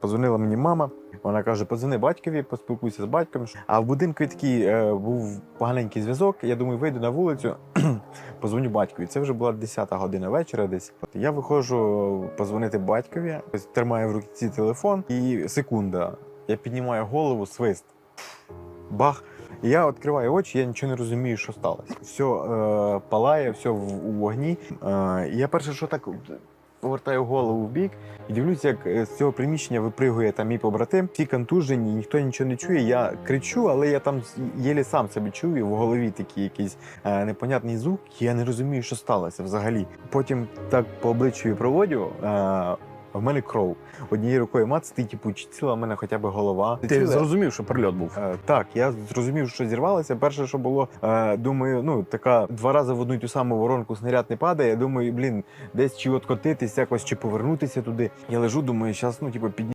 Позвонила мені мама. Вона каже: подзвони батькові, поспілкуйся з батьком. А в будинку такий е, був поганенький зв'язок. Я думаю, вийду на вулицю, позвоню батькові. Це вже була 10 година вечора. Десь я виходжу позвонити батькові, тримаю в руці телефон, і секунда. Я піднімаю голову, свист. Бах. Я відкриваю очі, я нічого не розумію, що сталося. Все е, палає, все в, у вогні. Е, я перше, що так повертаю голову в бік і дивлюся, як е, з цього приміщення випригує там мій побратим. Всі контужені, ніхто нічого не чує. Я кричу, але я там єлі сам себе чую. В голові такий якийсь е, непонятний звук. Я не розумію, що сталося взагалі. Потім так по обличчю проводю. Е, в мене кров. Однією рукою мацати, типу, чи ціла в мене хоча б голова. Ти Ціла. зрозумів, що прильот був. Е, Так, я зрозумів, що зірвалося. Перше, що було, е, думаю, ну така два рази в одну й ту саму воронку снаряд не падає. Я думаю, блін, десь чи откотитись, якось чи повернутися туди. Я лежу, думаю, зараз, ну, типу, підні.